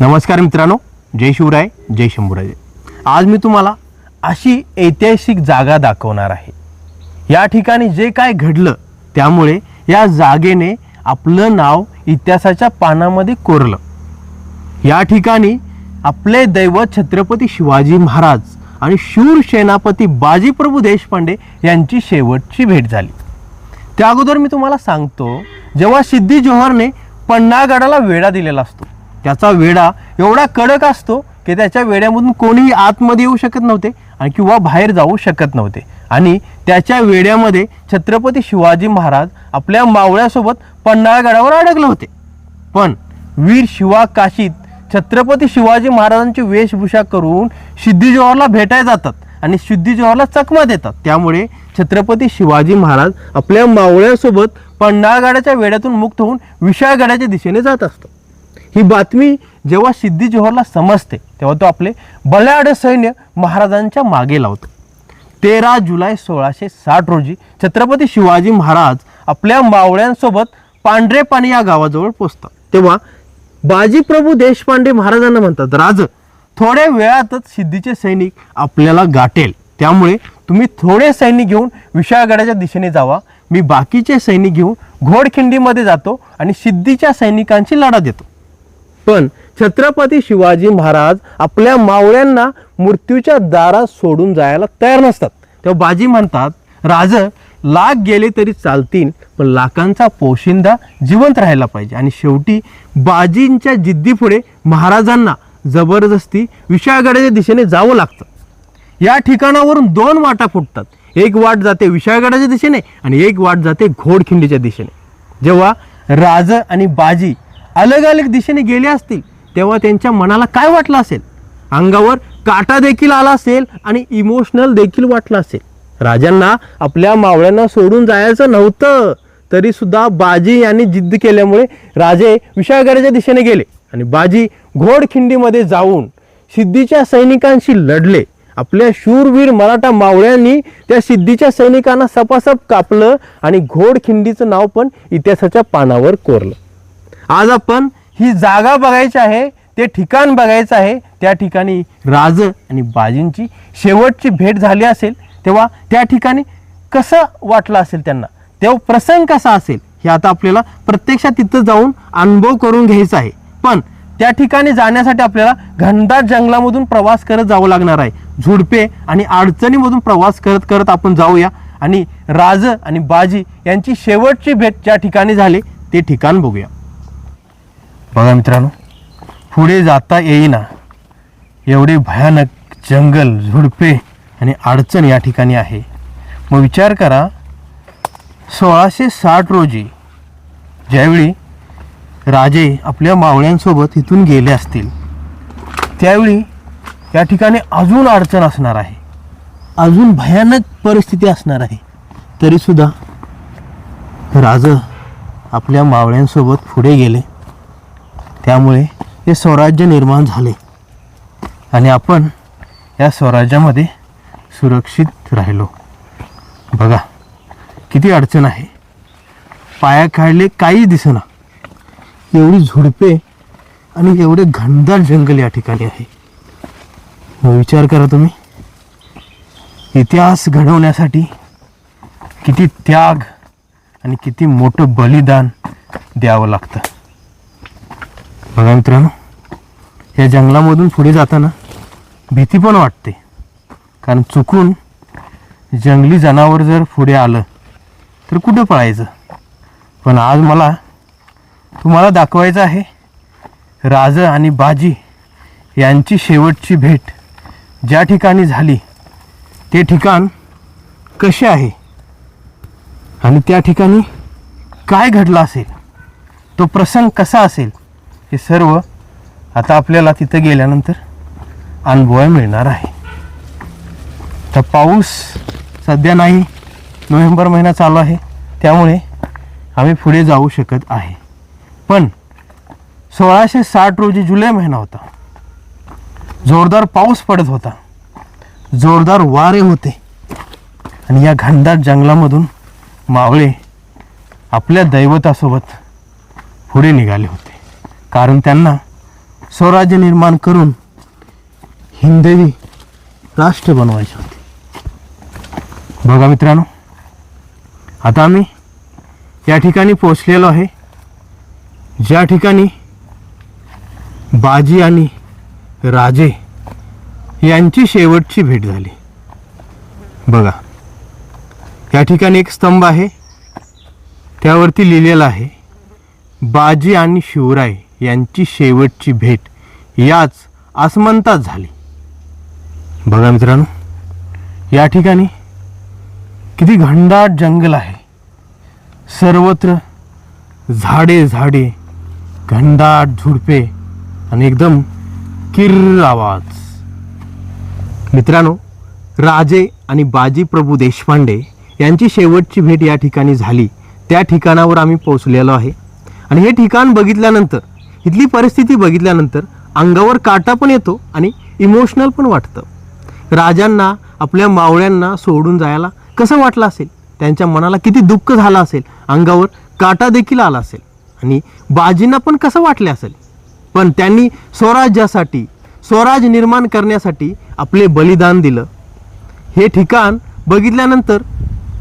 नमस्कार मित्रांनो जय शिवराय जय शंभूराजे. आज मी तुम्हाला अशी ऐतिहासिक जागा दाखवणार आहे. या ठिकाणी जे काय घडलं त्यामुळे या जागेने आपलं नाव इतिहासाच्या पानामध्ये कोरलं. या ठिकाणी आपले दैवत छत्रपती शिवाजी महाराज आणि शूर सेनापती बाजीप्रभू देशपांडे यांची शेवटची भेट झाली. त्या अगोदर मी तुम्हाला सांगतो जेव्हा सिद्धी जोहरने पन्हाळगडाला वेढा दिलेला असतो त्याचा वेढा एवढा कडक असतो की त्याच्या वेड्यामधून कोणीही आतमध्ये येऊ शकत नव्हते आणि किंवा बाहेर जाऊ शकत नव्हते. आणि त्याच्या वेड्यामध्ये छत्रपती शिवाजी महाराज आपल्या मावळ्यासोबत पन्हाळगडावर अडकले होते. पण वीर शिवा काशीत छत्रपती शिवाजी महाराजांची वेशभूषा करून सिद्धी जोहरला भेटायला जातात आणि सिद्धी जोहरला चकमा देतात. त्यामुळे छत्रपती शिवाजी महाराज आपल्या मावळ्यासोबत पन्हाळगडाच्या वेड्यातून मुक्त होऊन विशाळगडाच्या दिशेने जात असतो ही बातमी जेव्हा सिद्धी जोहरला समजते तेव्हा तो आपले बलाढ सैन्य महाराजांच्या मागे लावतो. तेरा जुलै सोळाशे साठ रोजी छत्रपती शिवाजी महाराज आपल्या मावळ्यांसोबत पांढरेपाणी या गावाजवळ पोचतात. तेव्हा बाजीप्रभू देशपांडे महाराजांना म्हणतात राज थोड्या वेळातच सिद्धीचे सैनिक आपल्याला गाठेल. त्यामुळे तुम्ही थोडे सैनिक घेऊन विशाळगडाच्या दिशेने जावा. मी बाकीचे सैनिक घेऊन घोडखिंडीमध्ये जातो आणि सिद्धीच्या सैनिकांची लढा देतो. पण छत्रपती शिवाजी महाराज आपल्या मावळ्यांना मृत्यूच्या दारात सोडून जायला तयार नसतात. तेव्हा बाजी म्हणतात राज लाख गेले तरी चालतील पण लाखांचा पोशिंदा जिवंत राहायला पाहिजे. आणि शेवटी बाजींच्या जिद्दीपुढे महाराजांना जबरदस्ती विशाळगडाच्या दिशेने जावं लागतं. या ठिकाणावरून दोन वाटा फुटतात. एक वाट जाते विशाळगडाच्या दिशेने आणि एक वाट जाते घोडखिंडीच्या दिशेने. जेव्हा राज आणि बाजी अलग अलग दिशेने गेले असतील तेव्हा त्यांच्या मनाला काय वाटलं असेल? अंगावर काटा देखील आला असेल आणि इमोशनल देखील वाटलं असेल. राजांना आपल्या मावळ्यांना सोडून जायचं नव्हतं. तरी सुद्धा बाजी यांनी जिद्द केल्यामुळे राजे विशाळगडाच्या दिशेने गेले आणि बाजी घोडखिंडीमध्ये जाऊन सिद्धीच्या सैनिकांशी लढले. आपल्या शूरवीर मराठा मावळ्यांनी त्या सिद्धीच्या सैनिकांना सपासप कापलं आणि घोडखिंडीचं नाव पण इतिहासाच्या पानावर कोरलं. आज आपण ही जागा बघायची आहे ते ठिकाण बघायचं आहे. त्या ठिकाणी राज आणि बाजींची शेवटची भेट झाली असेल तेव्हा त्या ठिकाणी कसं वाटलं असेल त्यांना? तेव्हा प्रसंग कसा असेल? हे आता आपल्याला प्रत्यक्षात तिथं जाऊन अनुभव करून घ्यायचा आहे. पण त्या ठिकाणी जाण्यासाठी आपल्याला घनदाट जंगलामधून प्रवास करत जावं लागणार आहे. झुडपे आणि अडचणीमधून प्रवास करत करत आपण जाऊया. आणि राज आणि बाजी यांची शेवटची भेट ज्या ठिकाणी झाली ते ठिकाण बघूया. बघा मित्रांनो पुढे जाता येईना. एवढे भयानक जंगल झुडपे आणि अडचण या ठिकाणी आहे. मग विचार करा सोळाशे साठ रोजी ज्यावेळी राजे आपल्या मावळ्यांसोबत इथून गेले असतील त्यावेळी या ठिकाणी अजून अडचण असणार आहे. अजून भयानक परिस्थिती असणार आहे. तरीसुद्धा राज आपल्या मावळ्यांसोबत पुढे गेले. त्यामुळे हे स्वराज्य निर्माण झाले. आणि आपण या स्वराज्यामध्ये सुरक्षित राहिलो. बघा किती अडचण आहे. पाया काढले काही दिसेना. एवढी झुडपे आणि एवढे घनदाट जंगल या ठिकाणी आहे. मग विचार करा तुम्ही. इतिहास घडवण्यासाठी किती त्याग आणि किती मोठं बलिदान द्यावं लागतं. बघा मित्रांनो या जंगलामधून पुढे जाताना भीती पण वाटते. कारण चुकून जंगली जनावर जर पुढे आलं तर कुठं पळायचं? पण आज मला तुम्हाला दाखवायचं आहे राज आणि बाजी यांची शेवटची भेट ज्या ठिकाणी झाली ते ठिकाण कसे आहे? आणि त्या ठिकाणी काय घडलं असेल? तो प्रसंग कसा असेल? हे सर्व आता आपल्याला तिथं गेल्यानंतर अनुभवाय मिळणार आहे. तर पाऊस सध्या नाही नोव्हेंबर महिना चालू आहे त्यामुळे आम्ही पुढे जाऊ शकत आहे. पण सोळाशे साठ रोजी जुलै महिना होता. जोरदार पाऊस पडत होता. जोरदार वारे होते. आणि या घनदाट जंगलामधून मावळे आपल्या दैवतासोबत पुढे निघाले होते. कारण त्यांना स्वराज्य निर्माण करून हिंदवी राष्ट्र बनवायचे होते. बघा मित्रांनो आता आम्ही या ठिकाणी पोचलेलो आहे ज्या ठिकाणी बाजी आणि राजे यांची शेवटची भेट झाली. बघा या ठिकाणी एक स्तंभ आहे त्यावरती लिहिलेलं आहे बाजी आणि शिवराय. यांची शेवटची भेट याच आसमंतात झाली. बघा मित्रांनो या ठिकाणी किती घनदाट जंगल आहे. सर्वत्र झाडे झाडे घनदाट झुडपे आणि एकदम किर्र आवाज. मित्रांनो राजे आणि बाजी प्रभू देशपांडे यांची शेवटची भेट या ठिकाणी झाली. त्या ठिकाणावर आम्ही पोहोचलेलो आहे. आणि हे ठिकाण बघितल्यानंतर इथली परिस्थिती बघितल्यानंतर अंगावर काटा पण येतो आणि इमोशनल पण वाटतं. राजांना आपल्या मावळ्यांना सोडून जायला कसं वाटलं असेल? त्यांच्या मनाला किती दुःख झालं असेल? अंगावर काटा देखील आला असेल. आणि बाजींना पण कसं वाटले असेल? पण त्यांनी स्वराज्यासाठी स्वराज निर्माण करण्यासाठी आपले बलिदान दिलं. हे ठिकाण बघितल्यानंतर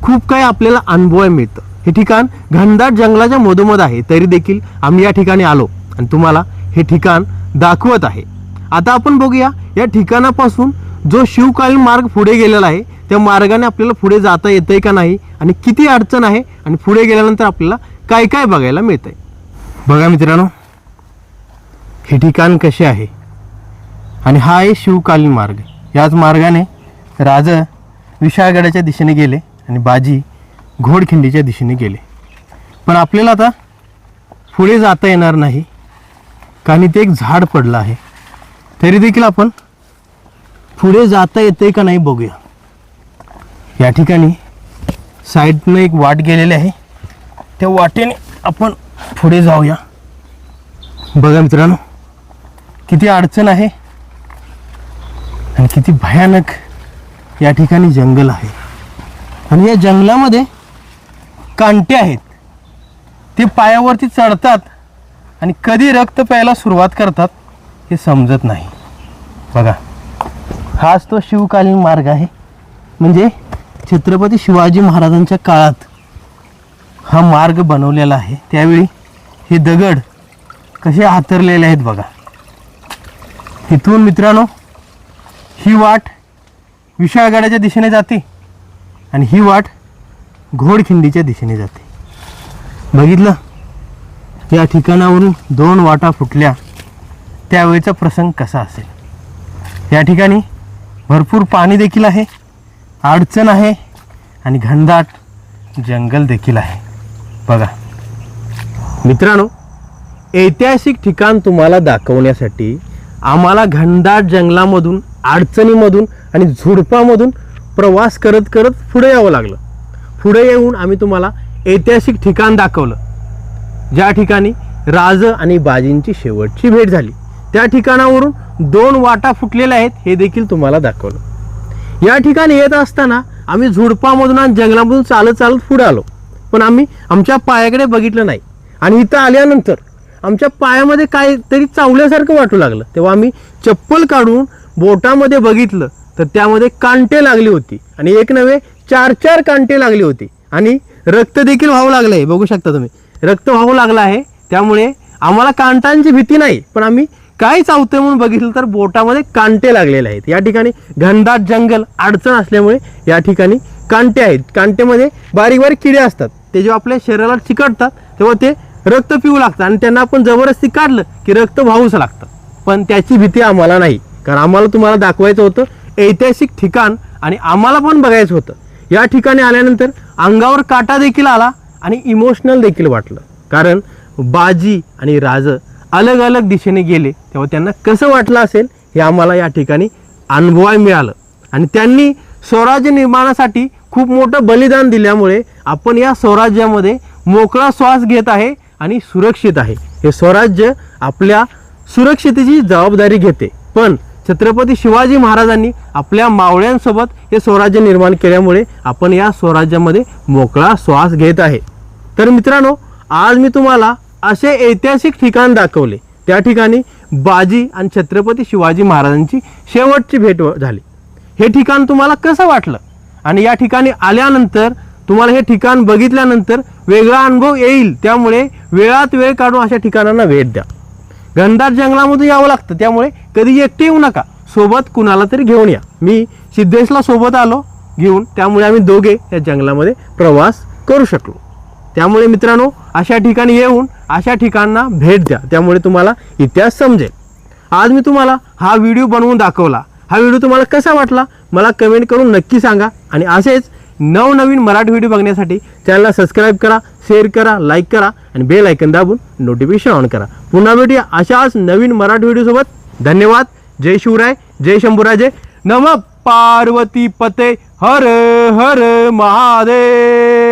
खूप काही आपल्याला अनुभवाय मिळतं. हे ठिकाण घनदाट जंगलाच्या मधोमध आहे. तरी देखील आम्ही या ठिकाणी आलो. आणि तुम्हाला हे ठिकाण दाखवत आहे. आता आपण बघूया या ठिकाणापासून जो शिवकालीन मार्ग पुढे गेलेला आहे त्या मार्गाने आपल्याला पुढे जाता येतंय का नाही आणि किती अडचण आहे आणि पुढे गेल्यानंतर आपल्याला काय काय बघायला मिळतंय. बघा मित्रांनो हे ठिकाण कसे आहे? आणि हा आहे शिवकालीन मार्ग. याच मार्गाने राजा विशाळगडाच्या दिशेने गेले आणि बाजी घोडखिंडीच्या दिशेने गेले. पण आपल्याला आता पुढे जाता येणार नाही. कारण इथे एक झाड पडलं आहे. तरी देखील आपण पुढे जाता येते का नाही बघूया. या ठिकाणी साईडनं एक वाट गेलेली आहे. त्या वाटेने आपण पुढे जाऊया. बघा मित्रांनो किती अडचण आहे आणि किती भयानक या ठिकाणी जंगल आहे. आणि या जंगलामध्ये कांटे आहेत. ते पायावरती चढतात. आणि कधी रक्त प्यायला सुरुवात करतात हे समजत नाही. बघा हाच तो शिवकालीन मार्ग आहे. म्हणजे छत्रपती शिवाजी महाराजांच्या काळात हा मार्ग बनवलेला आहे. त्यावेळी हे दगड कसे हातरलेले आहेत बघा. इथून मित्रांनो ही वाट विशाळगडाच्या दिशेने जाते आणि ही वाट घोडखिंडीच्या दिशेने जाते. बघितलं? या ठिकाणावरून दोन वाटा फुटल्या. त्यावेळेचा प्रसंग कसा असेल? या ठिकाणी भरपूर पाणी देखील आहे अडचण आहे आणि घनदाट जंगल देखील आहे. बघा. मित्रांनो ऐतिहासिक ठिकाण तुम्हाला दाखवण्यासाठी आम्हाला घनदाट जंगलामधून अडचणीमधून आणि झुडपामधून प्रवास करत करत पुढे यावं लागलं. पुढे येऊन आम्ही तुम्हाला ऐतिहासिक ठिकाण दाखवलं. ज्या ठिकाणी राज आणि बाजींची शेवटची भेट झाली त्या ठिकाणावरून दोन वाटा फुटलेल्या आहेत हे देखील तुम्हाला दाखवलं. या ठिकाणी येत असताना आम्ही झुडपामधून आणि जंगलामधून चालत चालत पुढे आलो. पण आम्ही आमच्या पायाकडे बघितलं नाही. आणि इथं आल्यानंतर आमच्या पायामध्ये काहीतरी चावल्यासारखं वाटू लागलं. तेव्हा आम्ही चप्पल काढून बोटामध्ये बघितलं तर त्यामध्ये कांटे लागली होती. आणि एक नव्हे चार चार कांटे लागली होती. आणि रक्त देखील व्हावं लागलं आहे बघू शकता तुम्ही. रक्त वाहू लागलं आहे. त्यामुळे आम्हाला कांटांची भीती नाही पण आम्ही काय चावतोय म्हणून बघितलं तर बोटामध्ये कांटे लागलेले आहेत. या ठिकाणी घनदाट जंगल अडचण असल्यामुळे या ठिकाणी कांटे आहेत. कांटेमध्ये बारीक बारीक किडे असतात. ते जेव्हा आपल्या शरीराला चिकटतात तेव्हा ते रक्त पिऊ लागतं आणि त्यांना आपण जबरदस्ती काढलं की रक्त वाहूच लागतं. पण त्याची भीती आम्हाला नाही. कारण आम्हाला तुम्हाला दाखवायचं होतं ऐतिहासिक ठिकाण आणि आम्हाला पण बघायचं होतं. या ठिकाणी आल्यानंतर अंगावर काटा देखील आला आणि इमोशनल देखील वाटलं. कारण बाजी आणि राज अलग अलग दिशेने गेले तेव्हा त्यांना कसं वाटलं असेल हे आम्हाला या ठिकाणी अनुभवाय मिळालं. आणि त्यांनी स्वराज्य निर्माणासाठी खूप मोठं बलिदान दिल्यामुळे आपण या स्वराज्यामध्ये मोकळा श्वास घेत आहे आणि सुरक्षित आहे. हे स्वराज्य आपल्या सुरक्षितेची जबाबदारी घेते. पण छत्रपती शिवाजी महाराजांनी आपल्या मावळ्यांसोबत हे स्वराज्य निर्माण केल्यामुळे आपण या स्वराज्यामध्ये मोकळा श्वास घेत आहे. तर मित्रांनो आज मी तुम्हाला असे ऐतिहासिक ठिकाण दाखवले. त्या ठिकाणी बाजी आणि छत्रपती शिवाजी महाराजांची शेवटची भेट झाली. हे ठिकाण तुम्हाला कसं वाटलं? आणि या ठिकाणी आल्यानंतर तुम्हाला हे ठिकाण बघितल्यानंतर वेगळा अनुभव येईल. त्यामुळे वेळात वेळ काढून अशा ठिकाणांना भेट द्या. घनदाट जंगलामधून यावं लागतं. त्यामुळे कधी एकटे येऊ नका. सोबत कुणाला तरी घेऊन या. मी सिद्धेशला सोबत आलो घेऊन. त्यामुळे आम्ही दोघे या जंगलामध्ये प्रवास करू शकलो. त्यामुळे मित्रांनो अशा ठिकाणी येऊन अशा ठिकाणांना भेट द्या. त्यामुळे तुम्हाला इतिहास समजेल. आज मी तुम्हाला हा व्हिडिओ बनवून दाखवला. हा व्हिडिओ तुम्हाला कसा वाटला मला कमेंट करून नक्की सांगा. आणि असेच नवनवीन मराठी व्हिडिओ बघण्यासाठी चॅनलला सबस्क्राईब करा शेअर करा लाईक करा आणि बेल ऐकन दाबून नोटिफिकेशन ऑन करा. पुन्हा भेटूया अशाच नवीन मराठी व्हिडिओसोबत धन्यवाद. जय शिवराय जय शंभूराजे. नम पार्वती पते. हर हर महादेव.